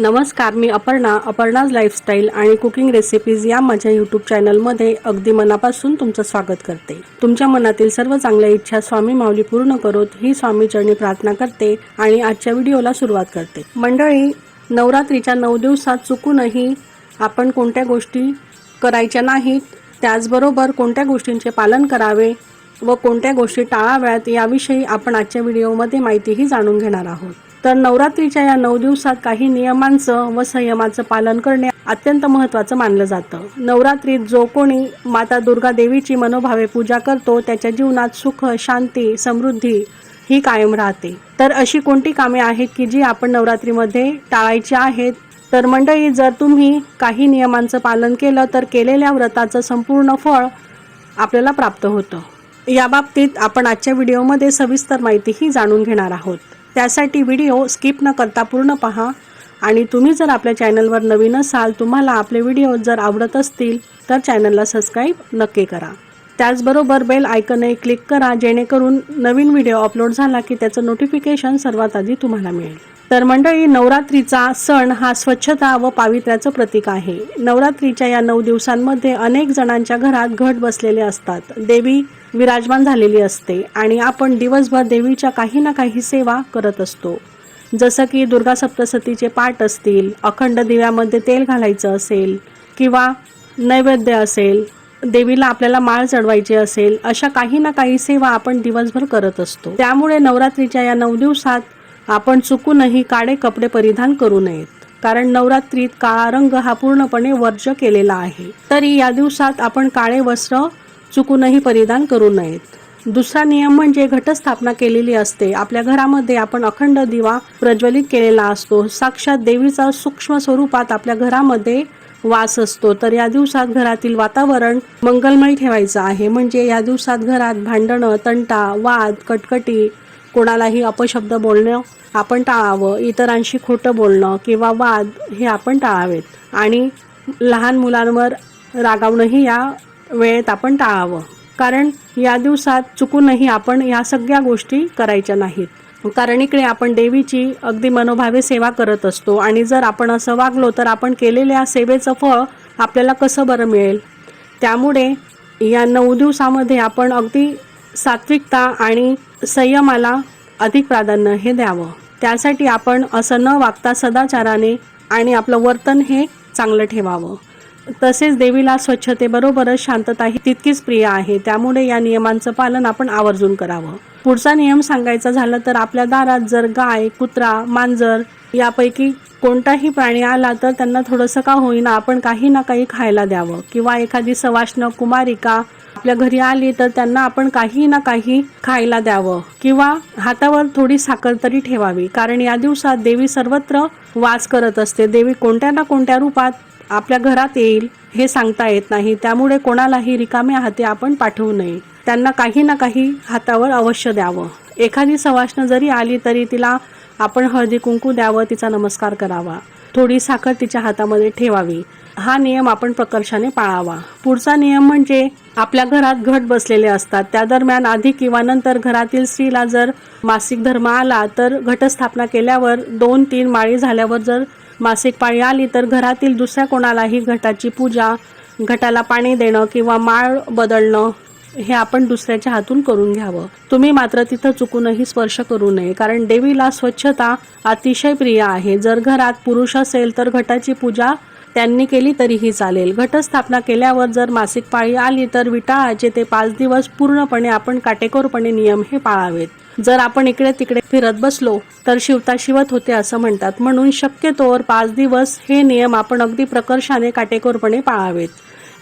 नमस्कार मी अपर्णा अपर्णाज लाईफस्टाईल आणि कुकिंग रेसिपीज या माझ्या यूट्यूब चॅनलमध्ये अगदी मनापासून तुमचं स्वागत करते. तुमच्या मनातील सर्व चांगल्या इच्छा स्वामी माऊली पूर्ण करोत ही स्वामीचरणी प्रार्थना करते आणि आजच्या व्हिडिओला सुरुवात करते. मंडळी नवरात्रीच्या नऊ दिवसात चुकूनही आपण कोणत्या गोष्टी करायच्या नाहीत त्याचबरोबर कोणत्या गोष्टींचे पालन करावे व कोणत्या गोष्टी टाळाव्यात याविषयी आपण आजच्या व्हिडिओमध्ये माहितीही जाणून घेणार आहोत. तर नवरात्रीच्या या नऊ दिवसात काही नियमांचं व संयमाचं पालन करणे अत्यंत महत्त्वाचं मानलं जातं. नवरात्रीत जो कोणी माता दुर्गा देवीची मनोभावे पूजा करतो त्याच्या जीवनात सुख शांती समृद्धी ही कायम राहते. तर अशी कोणती कामे आहेत की जी आपण नवरात्रीमध्ये टाळायची आहेत? तर मंडळी जर तुम्ही काही नियमांचं पालन केलं तर केलेल्या व्रताचं संपूर्ण फळ आपल्याला प्राप्त होतं. या बाबतीत आपण आजच्या व्हिडिओमध्ये सविस्तर माहितीही जाणून घेणार आहोत. त्यासाठी व्हिडिओ स्किप न करता पूर्ण पहा. आणि तुम्ही जर आपल्या चॅनलवर नवीन असाल तुम्हाला आपले व्हिडिओ जर आवडत असतील तर चॅनलला सबस्क्राईब नक्की करा. त्याचबरोबर बेल आयकनही क्लिक करा जेणेकरून नवीन व्हिडिओ अपलोड झाला की त्याचं नोटिफिकेशन सर्वात आधी तुम्हाला मिळेल. तर मंडळी नवरात्रीचा सण हा स्वच्छता व पावित्र्याचं प्रतीक आहे. नवरात्रीच्या या नऊ दिवसांमध्ये अनेक जणांच्या घरात घट बसलेले असतात. देवी विराजमान झालेली असते आणि आपण दिवसभर देवीच्या काही ना काही सेवा करत असतो. जसं की दुर्गा सप्तसतीचे पाठ असतील अखंड दिव्यामध्ये तेल घालायचं असेल किंवा नैवेद्य असेल देवीला आपल्याला माळ चढवायची असेल अशा काही ना काही सेवा आपण दिवसभर करत असतो. त्यामुळे नवरात्रीच्या या नऊ दिवसात आपण चुकूनही काळे कपडे परिधान करू नयेत. कारण नवरात्रीत काळा रंग हा पूर्णपणे वर्ज्य केलेला आहे. तरी या दिवसात आपण काळे वस्त्र चुकूनही परिधान करू नयेत. दुसरा नियम म्हणजे घटस्थापना केलेली असते. आपल्या घरामध्ये आपण अखंड दिवा प्रज्वलित केलेला असतो. साक्षात देवीचा सूक्ष्म स्वरूपात आपल्या घरामध्ये वास असतो. तर या दिवसात घरातील वातावरण मंगलमय ठेवायचं आहे. म्हणजे या दिवसात घरात भांडणं तंटा वाद कटकटी कोणालाही अपशब्द बोलणं आपण टाळावं इतरांशी खोटं बोलणं किंवा वाद हे आपण टाळावेत. आणि लहान मुलांवर रागावणंही या वेळेत आपण टाळावं. कारण या दिवसात चुकूनही आपण या सगळ्या गोष्टी करायच्या नाहीत. कारण इकडे आपण देवीची अगदी मनोभावे सेवा करत असतो आणि जर आपण असं वागलो तर आपण केलेल्या सेवेचं फळ आपल्याला कसं बरं मिळेल? त्यामुळे या नऊ दिवसामध्ये आपण अगदी सात्विकता आणि संयमाला अधिक प्राधान्य हे द्यावं. त्यासाठी आपण असं न वागता सदाचाराने आणि आपलं वर्तन हे चांगलं ठेवावं. तसेच देवीला स्वच्छतेबरोबरच शांतता ही तितकीच प्रिय आहे. त्यामुळे या नियमांचं पालन आपण आवर्जून करावं. पुढचा नियम सांगायचा झाला तर आपल्या दारात जर गाय कुत्रा मांजर यापैकी कोणताही प्राणी आला तर त्यांना थोडंसं का होईना आपण काही ना काही खायला द्यावं. किंवा एखादी सवाष्ण कुमारिका आपल्या घरी आली तर त्यांना आपण काही ना काही खायला द्यावं. किंवा हातावर थोडी साखर तरी ठेवावी. कारण या दिवसात देवी सर्वत्र वास करत असते. देवी कोणत्या ना कोणत्या रूपात आपल्या घरात येईल हे सांगता येत नाही. त्यामुळे कोणालाही रिकाम्या हाती आपण पाठवू नये. त्यांना काही ना काही हातावर अवश्य द्यावं. एखादी सवाष्ण जरी आली तरी तिला आपण हळदी कुंकू द्यावं तिचा नमस्कार करावा. थोडी साखर तिच्या हातामध्ये ठेवावी. हा नियम आपण प्रकर्षाने पाळावा. पुढचा नियम म्हणजे आपल्या घरात घट बसलेले असतात. त्या दरम्यान आधी किंवा नंतर घरातील स्त्रीला जर मासिक धर्म आला तर घटस्थापना केल्यावर दोन तीन माळी झाल्यावर जर मासिक पाळी आली तर घरातील दुसऱ्या कोणालाही घटाची पूजा घटाला पाणी देणं किंवा माळ बदलणं हे आपण दुसऱ्याच्या हातून करून घ्यावं. तुम्ही मात्र तिथं चुकूनही स्पर्श करू नये कारण देवीला स्वच्छता अतिशय प्रिय आहे. जर घरात पुरुष असेल तर घटाची पूजा त्यांनी केली तरीही चालेल. घटस्थापना केल्यावर जर मासिक पाळी आली तर विटाळाचे ते पाच दिवस पूर्णपणे आपण काटेकोरपणे नियम हे पाळावेत. जर आपण इकडे तिकडे फिरत बसलो तर शिवता शिवत होते असं म्हणतात. म्हणून शक्यतोवर पाच दिवस हे नियम आपण अगदी प्रकर्षाने काटेकोरपणे पाळावेत.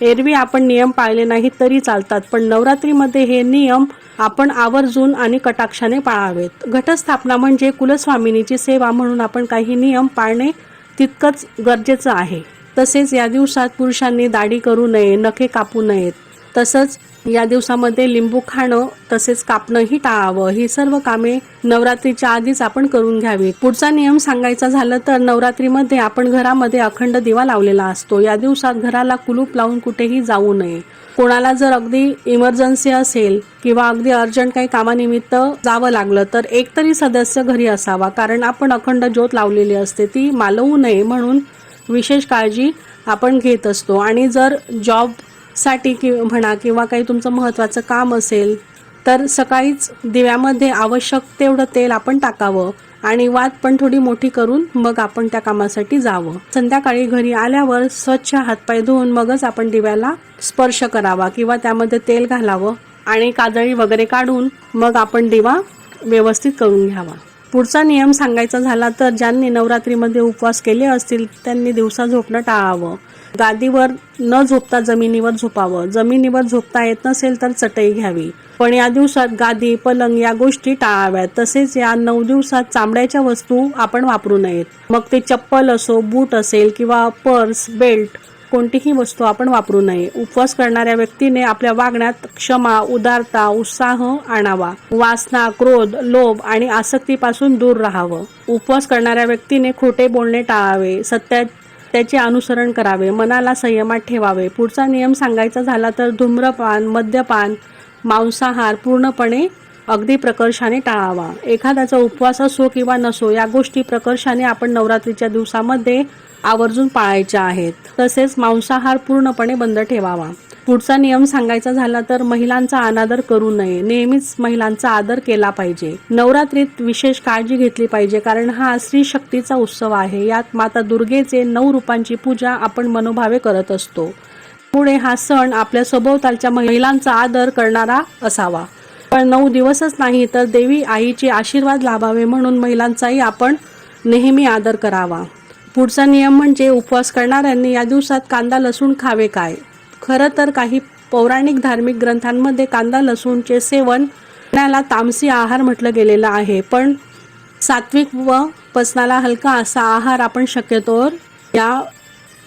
एरवी आपण नियम पाळले नाहीत तरी चालतात पण नवरात्रीमध्ये हे नियम आपण आवर्जून आणि कटाक्षाने पाळावेत. घटस्थापना म्हणजे कुलस्वामिनीची सेवा म्हणून आपण काही नियम पाळणे तितकंच गरजेचं आहे. तसेच या दिवसात पुरुषांनी दाढी करू नये नखे कापू नयेत. तसंच या दिवसामध्ये लिंबू खाणं तसेच कापणंही टाळावं. ही सर्व कामे नवरात्रीच्या आधीच आपण करून घ्यावी पुढचा नियम सांगायचा झालं तर नवरात्रीमध्ये आपण घरामध्ये अखंड दिवा लावलेला असतो. या दिवसात घराला कुलूप लावून कुठेही जाऊ नये. कोणाला जर अगदी इमर्जन्सी असेल किंवा अगदी अर्जंट काही कामानिमित्त जावं लागलं तर एकतरी सदस्य घरी असावा. कारण आपण अखंड ज्योत लावलेली असते. ती मालवू नये म्हणून विशेष काळजी आपण घेत असतो. आणि जर जॉब साठी कि म्हणा किंवा काही तुमचं महत्त्वाचं काम असेल तर सकाळीच दिव्यामध्ये आवश्यक तेवढं तेल आपण टाकावं आणि वात पण थोडी मोठी करून मग आपण त्या कामासाठी जावं. संध्याकाळी घरी आल्यावर स्वच्छ हातपाय धुवून मगच आपण दिव्याला स्पर्श करावा किंवा त्यामध्ये तेल घालावं आणि काजळी वगैरे काढून मग आपण दिवा व्यवस्थित करून घ्यावा. पुढचा नियम सांगायचा झाला तर ज्यांनी नवरात्रीमध्ये उपवास केले असतील त्यांनी दिवसा झोपणं टाळावं. गादीवर न झोपता जमिनीवर झोपावं. जमिनीवर झोपता येत नसेल तर चटई घ्यावी. पण या दिवसात गादी पलंग या गोष्टी टाळाव्यात. तसेच या नऊ दिवसात चामड्याच्या वस्तू आपण वापरू नयेत. मग ते चप्पल असो बूट असेल किंवा पर्स बेल्ट कोणतीही वस्तू आपण वापरू नये. उपवास करणाऱ्या व्यक्तीने आपल्या वागण्यात क्षमा उदारता उत्साह आणावा. वासना क्रोध लोभ आणि आसक्तीपासून दूर राहावं. उपवास करणाऱ्या व्यक्तीने खोटे बोलणे टाळावे. सत्या त्याचे अनुसरण करावे मनाला संयमात ठेवावे. पुढचा नियम सांगायचा झाला तर धूम्रपान मद्यपान मांसाहार पूर्णपणे अगदी प्रकर्षाने टाळावा. एखाद्याचा उपवास असो किंवा नसो या गोष्टी प्रकर्षाने आपण नवरात्रीच्या दिवसामध्ये आवर्जून पाळायच्या आहेत. तसेच मांसाहार पूर्णपणे बंद ठेवावा. पुढचा नियम सांगायचा झाला तर महिलांचा अनादर करू नये. नेहमीच महिलांचा आदर केला पाहिजे. नवरात्रीत विशेष काळजी घेतली पाहिजे कारण हा स्त्री शक्तीचा उत्सव आहे. यात माता दुर्गेचे नऊ रूपांची पूजा आपण मनोभावे करत असतो. पुढे हा सण आपल्या सभोवतालच्या महिलांचा आदर करणारा असावा. पण नऊ दिवसच नाही तर देवी आईचे आशीर्वाद लाभावे म्हणून महिलांचाही आपण नेहमी आदर करावा. पुढचा नियम म्हणजे उपवास करणाऱ्यांनी या दिवसात कांदा लसूण खावे काय? खरं तर काही पौराणिक धार्मिक ग्रंथांमध्ये कांदा लसूणचे सेवन करण्याला तामसी आहार म्हटलं गेलेलं आहे. पण सात्विक व पचनाला हलका असा आहार आपण शक्यतोवर या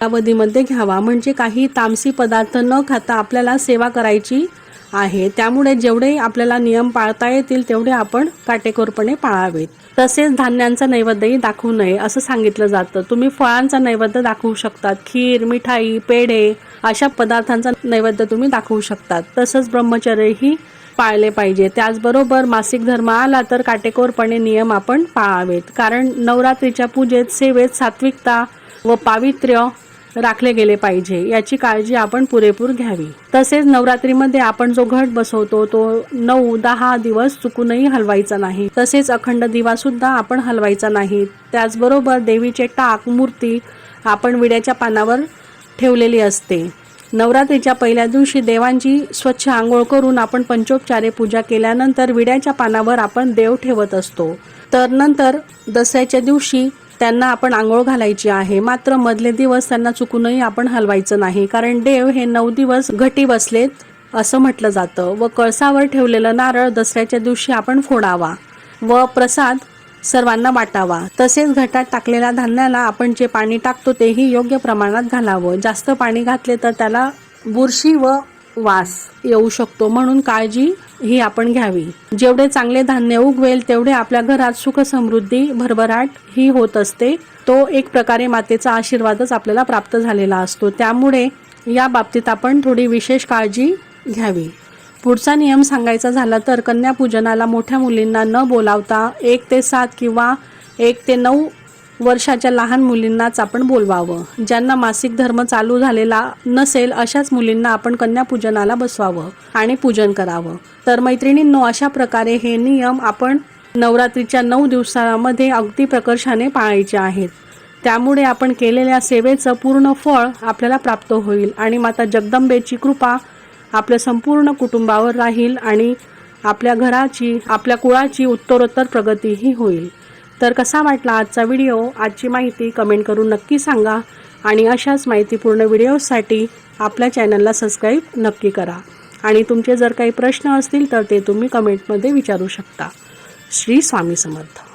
कालावधीमध्ये घ्यावा. म्हणजे काही तामसी पदार्थ न खाता आपल्याला सेवा करायची आहे. त्यामुळे जेवढे आपल्याला नियम पाळता येतील तेवढे आपण काटेकोरपणे पाळावेत. तसेच धान्यांचा नैवेद्यही दाखवू नये असं सांगितलं जातं. तुम्ही फळांचा नैवेद्य दाखवू शकतात. खीर मिठाई पेढे अशा पदार्थांचा नैवेद्य तुम्ही दाखवू शकतात. तसंच ब्रह्मचर्यही पाळले पाहिजे. त्याचबरोबर मासिक धर्म आला तर काटेकोरपणे नियम आपण पाळावेत. कारण नवरात्रीच्या पूजेत सेवेत सात्विकता व पावित्र्य राखले गेले पाहिजे. याची काळजी आपण पुरेपूर घ्यावी. तसेच नवरात्रीमध्ये आपण जो घट बसवतो तो नऊ दहा दिवस चुकूनही हलवायचा नाही. तसेच अखंड दिवा सुद्धा आपण हलवायचा नाही. त्याचबरोबर देवीचे टाक मूर्ती आपण विड्याच्या पानावर ठेवलेली असते. नवरात्रीच्या पहिल्या दिवशी देवांची स्वच्छ आंघोळ करून आपण पंचोपचारे पूजा केल्यानंतर विड्याच्या पानावर आपण देव ठेवत असतो. तर नंतर दसऱ्याच्या दिवशी त्यांना आपण आंघोळ घालायची आहे. मात्र मधले दिवस त्यांना चुकूनही आपण हलवायचं नाही. कारण देव हे नऊ दिवस घटी बसलेत असं म्हटलं जातं. व कळसावर ठेवलेलं नारळ दसऱ्याच्या दिवशी आपण फोडावा व प्रसाद सर्वांना वाटावा. तसेच घटात टाकलेल्या धान्याला आपण जे पाणी टाकतो तेही योग्य प्रमाणात घालावं. जास्त पाणी घातले तर त्याला बुरशी व वास येऊ शकतो. म्हणून काळजी ही आपण घ्यावी. जेवढे चांगले धान्य उगवेल तेवढे आपल्या घरात सुख समृद्धी भरभराट ही होत असते. तो एक प्रकारे मातेचा आशीर्वादच आपल्याला प्राप्त झालेला असतो. त्यामुळे या बाबतीत आपण थोडी विशेष काळजी घ्यावी. पुढचा नियम सांगायचा झाला तर कन्यापूजनाला मोठ्या मुलींना न बोलावता एक ते सात किंवा एक ते नऊ वर्षाच्या लहान मुलींनाच आपण बोलवावं. ज्यांना मासिक धर्म चालू झालेला नसेल अशाच मुलींना आपण कन्यापूजनाला बसवावं आणि पूजन करावं. तर मैत्रिणींनो अशा प्रकारे हे नियम आपण नवरात्रीच्या नऊ दिवसामध्ये अगदी प्रकर्षाने पाळायचे आहेत. त्यामुळे आपण केलेल्या सेवेचं पूर्ण फळ आपल्याला प्राप्त होईल आणि माता जगदंबेची कृपा आपल्या संपूर्ण कुटुंबावर राहील आणि आपल्या घराची आपल्या कुळाची उत्तरोत्तर प्रगतीही होईल. तर कसा वाटला आजचा व्हिडिओ? आजची माहिती कमेंट करून नक्की सांगा. आणि अशाच माहितीपूर्ण व्हिडिओसाठी आपल्या चॅनलला सबस्क्राईब नक्की करा. आणि तुमचे जर काही प्रश्न असतील तर ते तुम्ही कमेंटमध्ये विचारू शकता. श्री स्वामी समर्थ.